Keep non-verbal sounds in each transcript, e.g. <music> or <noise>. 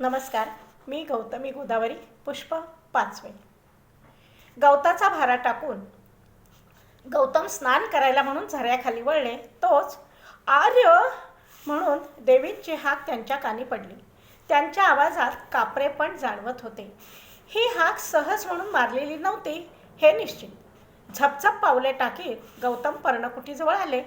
नमस्कार मी गौतमी गोदावरी पुष्प पाचवे. गवताचा भारा टाकून गौतम स्नान करायला म्हणून झऱ्याखाली वळले तोच आर्य म्हणून देवींची हाक त्यांच्या कानी पडली. त्यांच्या आवाजात कापरे पण जाणवत होते. ही हाक सहज म्हणून मारलेली नव्हती हे निश्चित. झपझप पावले टाकीत गौतम पर्णकुटीजवळ आले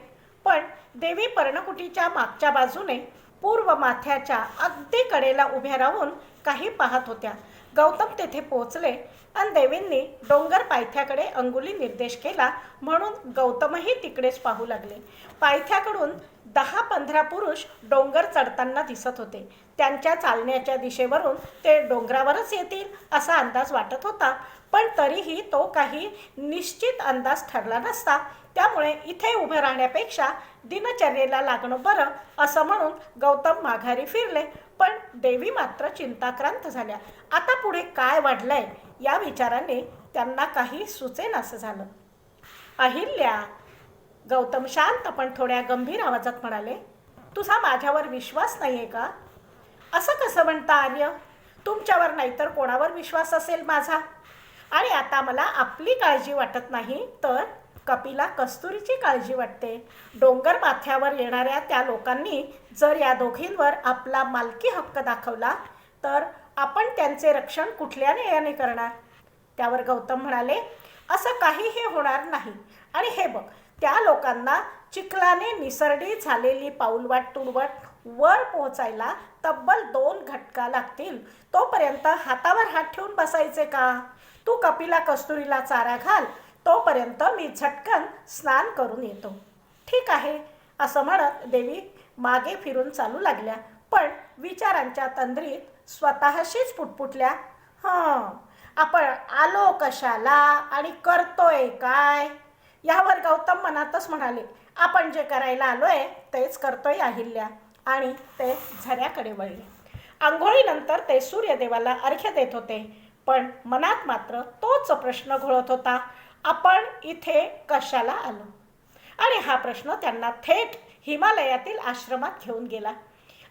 पण देवी पर्णकुटीच्या मागच्या बाजूने पूर्व माथ्याच्या अगदी कडेला उभ्या राहून काही पाहत होत्या. गौतम तेथे पोहोचले आणि देवींनी डोंगर पायथ्याकडे अंगुली निर्देश केला म्हणून गौतमही तिकडेच पाहू लागले. पायथ्याकडून दहा पंधरा पुरुष डोंगर चढताना दिसत होते. त्यांच्या चालण्याच्या दिशेवरून ते डोंगरावरच येतील असा अंदाज वाटत होता. पण तरीही तो काही निश्चित अंदाज ठरला नसता. त्यामुळे इथे उभं राहण्यापेक्षा दिनचर्येला लागणं बरं असं म्हणून गौतम माघारी फिरले. पण देवी मात्र चिंताक्रांत झाल्या. आता पुढे काय वाढलंय या विचाराने त्यांना काही सुचेन असं झालं. अहिल्या गौतम शांत पण थोड्या गंभीर आवाजात म्हणाले तुझा माझ्यावर विश्वास नाही आहे का? असं कसं म्हणता आर्य? तुमच्यावर नाहीतर कोणावर विश्वास असेल माझा? आणि आता मला आपली काळजी वाटत नाही तर कपिला कस्तुरीची काळजी वाटते. डोंगर माथ्यावर येणाऱ्या त्या लोकांनी जर या दोघींवर आपला मालकी हक्क दाखवला तर आपण त्यांचे रक्षण कुठल्या न्यायाने करणार? त्यावर गौतम म्हणाले असं काहीही होणार नाही. आणि हे बघ त्या लोकांना चिखलाने निसरडी झालेली पाऊलवाट तुडवट वर पोहोचायला तब्बल दोन घटका लागतील. तोपर्यंत हातावर हात ठेवून बसायचे का? तू कपिला कस्तुरीला चारा घाल. तोपर्यंत मी झटकन स्नान करून येतो. ठीक आहे असं म्हणत देवी मागे फिरून चालू लागल्या. पण विचारांच्या तंद्रीत स्वतःशीच पुटपुटल्या. हं आपण आलो कशाला? आणि करतोय काय? यावर गौतम मनातच म्हणाले आपण जे करायला आलोय तेच करतोय अहिल्या. आणि ते झऱ्याकडे वळले. आंघोळीनंतर ते सूर्यदेवाला अर्घ्य देत होते पण मनात मात्र तोच प्रश्न घोळत होता आपण इथे कशाला आलो? आणि हा प्रश्न त्यांना थेट हिमालयातील आश्रमात घेऊन गेला.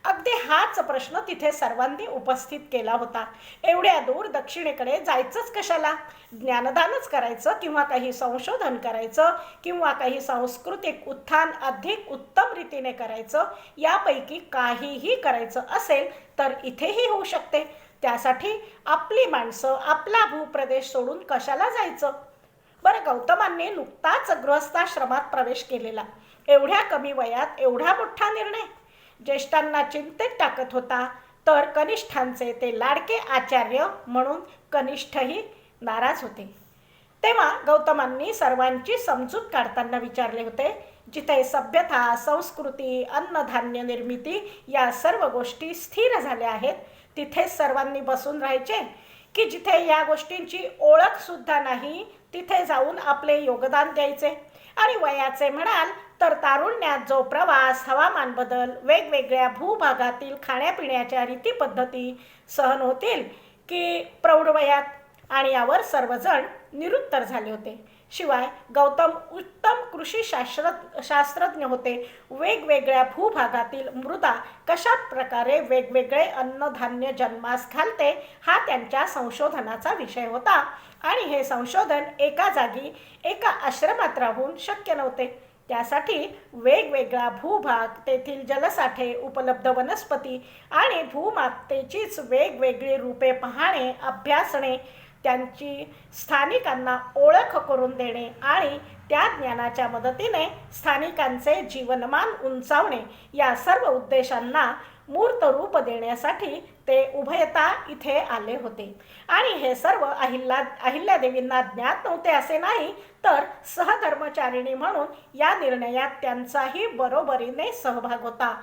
अगदी हाच प्रश्न तिथे सर्वांनी उपस्थित केला होता. एवढ्या दूर दक्षिणेकडे जायचंच कशाला? ज्ञानदानच करायचं किंवा काही संशोधन करायचं किंवा काही सांस्कृतिक उत्थान अधिक उत्तम रीतीने करायचं यापैकी काहीही करायचं असेल तर इथेही होऊ शकते. त्यासाठी आपली माणसं आपला भूप्रदेश सोडून कशाला जायचं? बरं गौतमांनी नुकताच गृहस्थाश्रमात प्रवेश केलेला. एवढ्या कमी वयात एवढा मोठा निर्णय. ज्येष्ठांना चिंतेत टाकत होता. तर कनिष्ठांचे ते लाडके आचार्य म्हणून कनिष्ठही नाराज होते. तेव्हा गौतमांनी सर्वांची समजूत काढताना विचारले होते जिथे सभ्यता संस्कृती अन्नधान्य निर्मिती या सर्व गोष्टी स्थिर झाल्या आहेत तिथे सर्वांनी बसून राहायचे? की जिथे या गोष्टींची ओळखसुद्धा नाही तिथे जाऊन आपले योगदान द्यायचे? आणि वयाचे म्हणाल तर तारुण्यात जो प्रवास हवामान बदल वेगवेगळ्या भूभागातील खाण्यापिण्याच्या रीतीपद्धती सहन होतील की प्रौढ वयात? आणि यावर सर्वजण निरुत्तर झाले होते. शिवाय गौतम उत्तम कृषी शास्त्र शास्त्रज्ञ होते. वेगवेगळ्या भूभागातील मृदा कशा प्रकारे वेगवेगळे अन्नधान्य जन्मास घालते हा त्यांच्या संशोधनाचा विषय होता. आणि हे संशोधन एका जागी एका आश्रमात राहून शक्य नव्हते. त्यासाठी वेगवेगळा भूभाग तेथील जलसाठे उपलब्ध वनस्पती आणि भूमातेचीच वेगवेगळी रूपे पाहणे अभ्यासणे त्यांची स्थानिकांना ओळख करून देणे आणि त्या ज्ञानाच्या मदतीने स्थानिकांचे जीवनमान उंचावणे या सर्व उद्देशांना मूर्त रूप देण्यासाठी ते उभयता इथे आले होते. आणि हे सर्व अहिल्या अहिल्यादेवींना ज्ञात नव्हते असे नाही तर सहकर्मचारिणी म्हणून या निर्णयात त्यांचाही बरोबरीने सहभाग होता.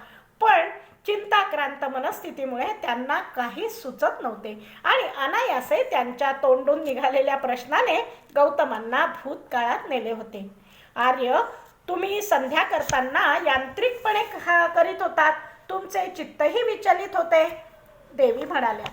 पण चिंताक्रांत मनस्थितीमुळे त्यांना काही सुचत नव्हते. आणि अनायासे त्यांच्या तोंडून निघालेल्या प्रश्नाने गौतमांना भूतकाळात नेले होते. आर्य तुम्ही संध्या करताना यांत्रिकपणे करीत होतात? तुमचे चित्तही विचलित होते. देवी म्हणाल्या.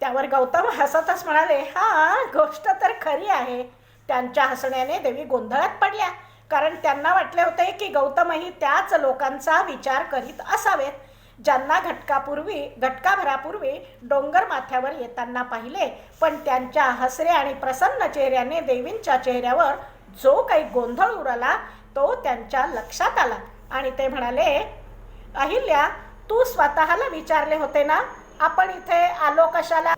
त्यावर गौतम हसतच म्हणाले हा गोष्ट तर खरी आहे. त्यांच्या हसण्याने देवी गोंधळात पडल्या. कारण त्यांना वाटले होते की गौतमही त्याच लोकांचा विचार करीत असावेत. ज्यांना घटकापूर्वी घटकाभरापूर्वी डोंगर माथ्यावर येताना पाहिले पण त्यांच्या हसरे आणि प्रसन्न चेहऱ्याने देवींच्या चेहऱ्यावर जो काही गोंधळ उडाला तो त्यांच्या लक्षात आला. आणि ते म्हणाले अहिल्या तू स्वतःला विचारले होते ना? आपण इथे आलो कशाला?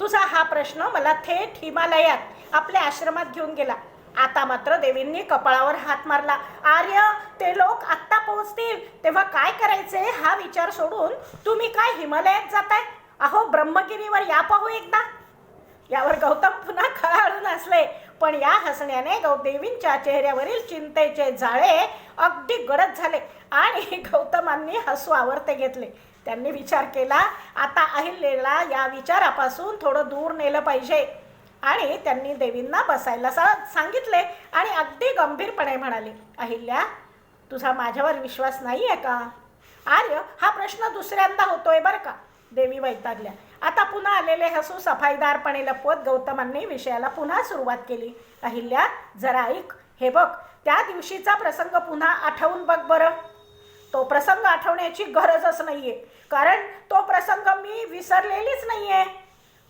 तुझा हा प्रश्न मला थेट हिमालयात आपल्या आश्रमात घेऊन गेला. आता मात्र देवींनी कपाळावर हात मारला. आर्य ते लोक आत्ता पोहोचतील. तेव्हा काय करायचे हा विचार सोडून तुम्ही काय हिमालयात जाताय? अहो ब्रह्मगिरीवर या पाहू एकदा. यावर गौतम पुन्हा खळाळून हसले. पण या हसण्याने गौ देवींच्या चेहऱ्यावरील चिंतेचे जाळे अगदी गडद झाले आणि <laughs> गौतमांनी हसू आवरते घेतले. त्यांनी विचार केला आता अहिल्याला या विचारापासून थोडं दूर नेलं पाहिजे. आणि त्यांनी देवींना बसायला सा- सांगितले आणि अगदी गंभीरपणे म्हणाले अहिल्या तुझा माझ्यावर विश्वास नाही आहे का? आर्य हा प्रश्न दुसऱ्यांदा होतोय बरं का? देवी वैतागल्या. आता पुन्हा आलेले हसू सफाईदारपणे लपवत गौतमांनी विषयाला पुन्हा सुरुवात केली. अहिल्या जरा ऐक. हे बघ त्या दिवशीचा प्रसंग पुन्हा आठवून बघ बरं. तो प्रसंग आठवण्याची गरजच नाहीये कारण तो प्रसंग मी विसरलेलीच नाहीये.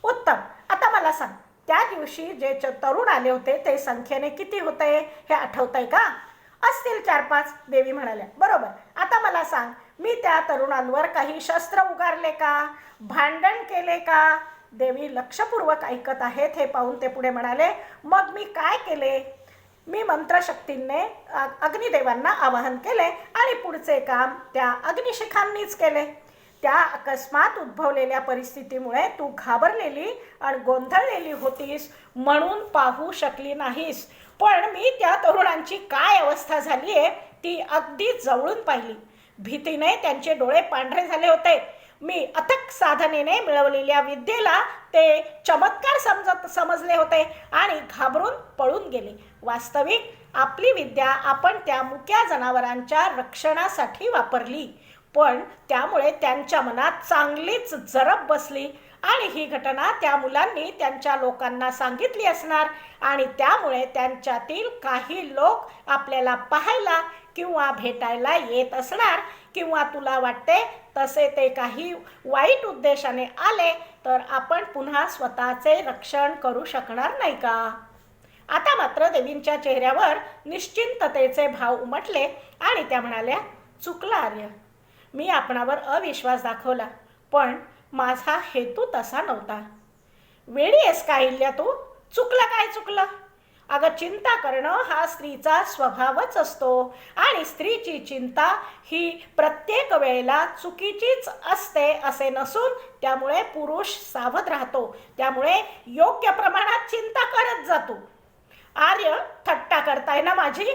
उत्तम. आता मला सांग. त्या दिवशी जे च- तरुण आले होते ते संख्येने किती होते हे आठवतंय का? असतील चार पाच देवी म्हणाल्या. बरोबर. आता मला सांग मी त्या तरुणांवर काही शस्त्र उगारले का? भांडण केले का? देवी लक्षपूर्वक ऐकत आहेत हे पाहून ते पुढे म्हणाले मग मी काय केले? मी मंत्रशक्तींने अग्निदेवांना आवाहन केले आणि पुढचे काम त्या अग्निशिखांनीच केले. त्या अकस्मात उद्भवलेल्या परिस्थितीमुळे तू घाबरलेली आणि गोंधळलेली होतीस म्हणून पाहू शकली नाहीस. पण मी त्या तरुणांची काय अवस्था झाली आहे ती अगदी जवळून पाहिली. भीतीने त्यांचे डोळे पांढरे झाले होते. मी अथक साधनेने मिळवलेल्या विद्येला ते चमत्कार समजत समजले होते आणि घाबरून पळून गेले. वास्तविक आपली विद्या आपण त्या मुक्या जनावरांच्या रक्षणासाठी वापरली. पण त्यामुळे त्यांच्या मनात चांगलीच जरब बसली. आणि ही घटना त्या मुलांनी त्यांच्या लोकांना सांगितली असणार. आणि त्यामुळे त्यांच्यातील काही लोक आपल्याला पाहायला किंवा भेटायला येत असणार. किंवा तुला वाटते तसे ते काही वाईट उद्देशाने आले तर आपण पुन्हा स्वतःचे रक्षण करू शकणार नाही का? आता मात्र देवींच्या चेहऱ्यावर निश्चिंततेचे भाव उमटले आणि त्या म्हणाल्या चुकला आर्य मी आपणावर अविश्वास दाखवला. पण माझा हेतू तसा नव्हता. वेळी आहेस का इल्ल्या तू? चुकलं काय चुकलं? अगं चिंता करणं हा स्त्रीचा स्वभावच असतो आणि स्त्रीची चिंता ही प्रत्येक वेळेला चुकीचीच असते असे नसून त्यामुळे पुरुष सावध राहतो. त्यामुळे योग्य प्रमाणात चिंता करत जातो. आर्य थट्टा करताय ना माझी?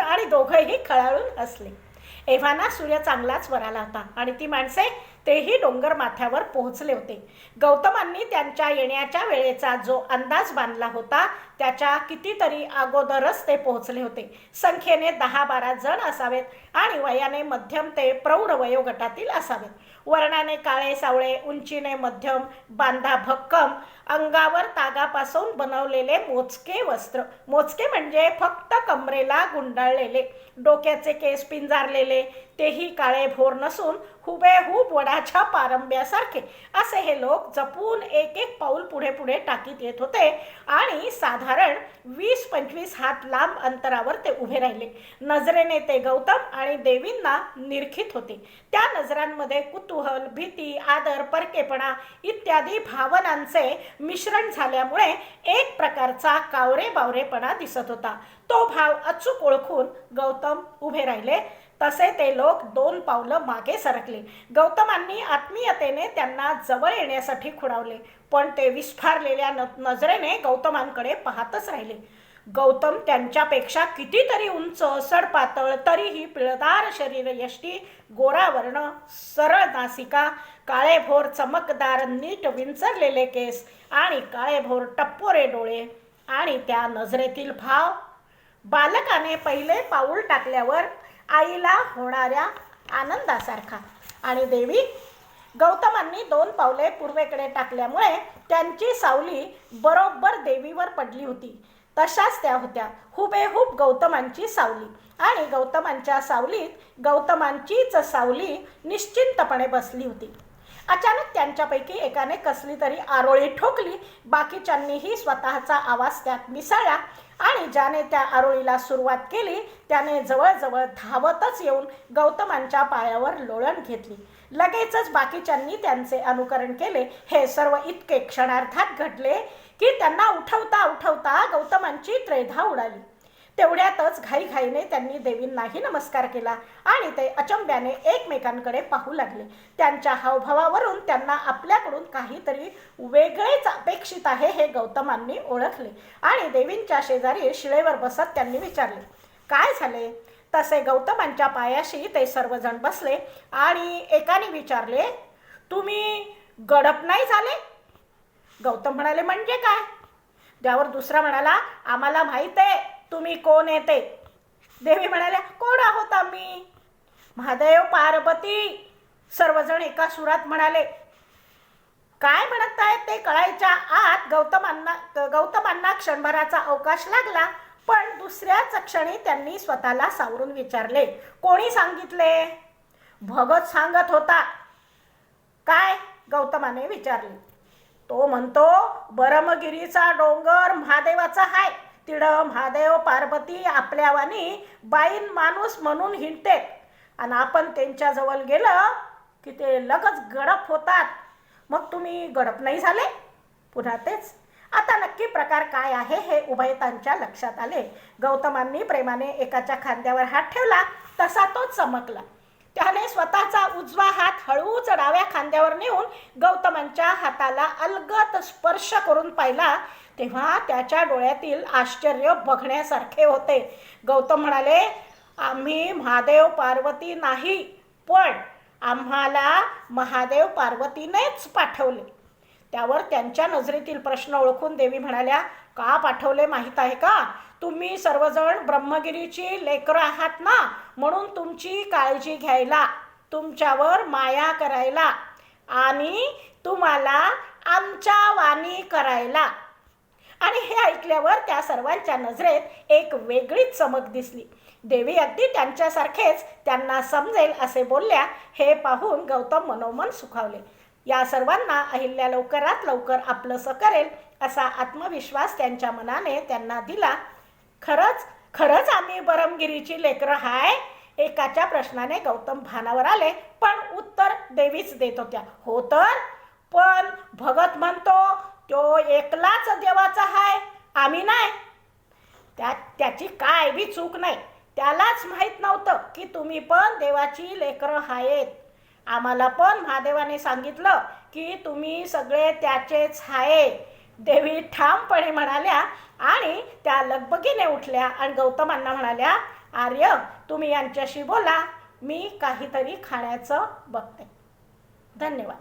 आणि दोघंही खळाळून हसले. एव्हाना सूर्य चांगलाच वर आला होता आणि ती माणसे तेही डोंगर माथ्यावर पोहोचले होते. गौतमांनी त्यांच्या येण्याच्या वेळेचा जो अंदाज बांधला होता त्याच्या कितीतरी अगोदरच ते पोहोचले होते. संख्येने दहा बारा जण असावेत आणि वयाने मध्यम ते प्रौढ वयोगटातील असावेत. वर्णाने काळे सावळे उंचीने मध्यम बांधा भक्कम अंगावर तागापासून बनवलेले मोजके वस्त्र. मोजके म्हणजे फक्त कमरेला गुंडाळलेले. डोक्याचे केस पिंजारलेले. तेही काळे भोर नसून हुबेहूब वडाच्या पारंब्यासारखे. असे हे लोक जपून एक एक पाऊल पुढे पुढे टाकीत येत होते आणि साधारण वीस पंचवीस हात लांब अंतरावर ते उभे राहिले. नजरेने ते गौतम आणि देवींना निरखित होते. त्या नजरांमध्ये कुतूहल भीती आदर परकेपणा इत्यादी भावनांचे मिश्रण झाल्यामुळे एक प्रकारचा कावरे बावरेपणा दिसत होता. तो भाव अचूक ओळखून गौतम उभे राहिले. तसे ते लोक दोन पावलं मागे सरकले. गौतमांनी आत्मीयतेने त्यांना जवळ येण्यासाठी खुणावले पण ते विस्फारलेल्या न नजरेने गौतमांकडे पाहतच राहिले. गौतम त्यांच्यापेक्षा कितीतरी उंच सडपातळ तरीही पिळदार शरीर यष्टी गोरा वर्ण सरळ नासिका काळेभोर चमकदार नीट विंचरलेले केस आणि काळेभोर टप्पोरे डोळे आणि त्या नजरेतील भाव. बालकाने पहिले पाऊल टाकल्यावर आईला होणाऱ्या आनंदासारखा. आणि देवी गौतमांनी दोन पावले पूर्वेकडे टाकल्यामुळे त्यांची सावली बरोबर देवीवर पडली होती. तशाच त्या होत्या. हुबेहूब गौतमांची सावली. आणि गौतमांच्या सावलीत गौतमांचीच सावली निश्चिंतपणे बसली होती. अचानक त्यांच्यापैकी एकाने कसली तरी आरोळी ठोकली. बाकीच्यांनीही स्वतःचा आवाज त्यात मिसळला आणि ज्याने त्या आरोळीला सुरुवात केली त्याने जवळजवळ धावतच येऊन गौतमांच्या पायावर लोळण घेतली. लगेचच बाकीच्यांनी त्यांचे अनुकरण केले. हे सर्व इतके क्षणार्धात घडले की त्यांना उठवता उठवता गौतमांची त्रेधा उडाली. तेवढ्यातच घाईघाईने त्यांनी देवींनाही नमस्कार केला आणि ते अचंब्याने एकमेकांकडे पाहू लागले. त्यांच्या हावभावावरून त्यांना आपल्याकडून काहीतरी वेगळेच अपेक्षित आहे हे गौतमांनी ओळखले आणि देवींच्या शेजारी शिळेवर बसत त्यांनी विचारले काय झाले? तसे गौतमांच्या पायाशी ते सर्वजण बसले आणि एकाने विचारले तुम्ही गडप नाही झाले? गौतम म्हणाले म्हणजे काय? त्यावर दुसरा म्हणाला आम्हाला माहीत आहे तुम्ही कोण येते देवी म्हणाल्या कोण आहोत आम्ही? महादेव पार्वती. सर्वजण एका सुरात म्हणाले काय म्हणत आहेत ते कळायच्या आत गौतमांना गौतमांना क्षणभराचा अवकाश लागला. पण दुसऱ्याच क्षणी त्यांनी स्वतःला सावरून विचारले कोणी सांगितले? भगत सांगत होता. काय? गौतमाने विचारले. तो म्हणतो बरमगिरीचा डोंगर महादेवाचा हाय. तिड महादेव पार्वती आपल्यावानी बाईन माणूस म्हणून हिंडते आणि आपण त्यांच्याजवळ गेलं की ते लगच गडप होतात. मग तुम्ही गडप नाही झाले? पुन्हा तेच आता नक्की प्रकार काय आहे हे उभयतांच्या लक्षात आले. गौतमांनी प्रेमाने एकाच्या खांद्यावर हात ठेवला तसा तो चमकला. त्याने स्वतःचा उजवा हात हळूच डाव्या खांद्यावर नेऊन गौतमांच्या हाताला अलगत स्पर्श करून पाहिला तेव्हा त्याच्या डोळ्यातील आश्चर्य बघण्यासारखे होते. गौतम म्हणाले आम्ही महादेव पार्वती नाही पण आम्हाला महादेव पार्वतीनेच पाठवले. त्यावर त्यांच्या नजरेतील प्रश्न ओळखून देवी म्हणाल्या का पाठवले माहीत आहे का? तुम्ही सर्वजण ब्रह्मगिरीची लेकरं आहात ना? म्हणून तुमची काळजी घ्यायला तुमच्यावर माया करायला आणि तुम्हाला आमच्या वाणी करायला. आणि हे ऐकल्यावर त्या सर्वांच्या नजरेत एक वेगळीच चमक दिसली. देवी अगदी त्यांच्यासारखेच त्यांना समजेल असे बोलल्या हे पाहून गौतम मनोमन सुखावले. या सर्वांना अहिल्या लवकरात लवकर आपलंसं करेल असा आत्मविश्वास त्यांच्या मनाने त्यांना दिला. खरंच खरंच आम्ही बरमगिरीची लेकरं हाय? एकाच्या प्रश्नाने गौतम भानावर आले पण उत्तर देवीच देत होत्या. हो तर? पण भगत म्हणतो तो एकलाच देवाचा हाय? आम्ही नाही. त्या त्याची काय बी चूक नाही. त्यालाच माहीत नव्हतं की तुम्ही पण देवाची लेकरं आहेत आम्हाला पण महादेवाने सांगितलं की तुम्ही सगळे त्याचेच आहे देवी ठामपणे म्हणाल्या आणि त्या लगबगीने उठल्या आणि गौतमांना म्हणाल्या आर्य तुम्ही यांच्याशी बोला. मी काहीतरी खाण्याचं बघते. धन्यवाद.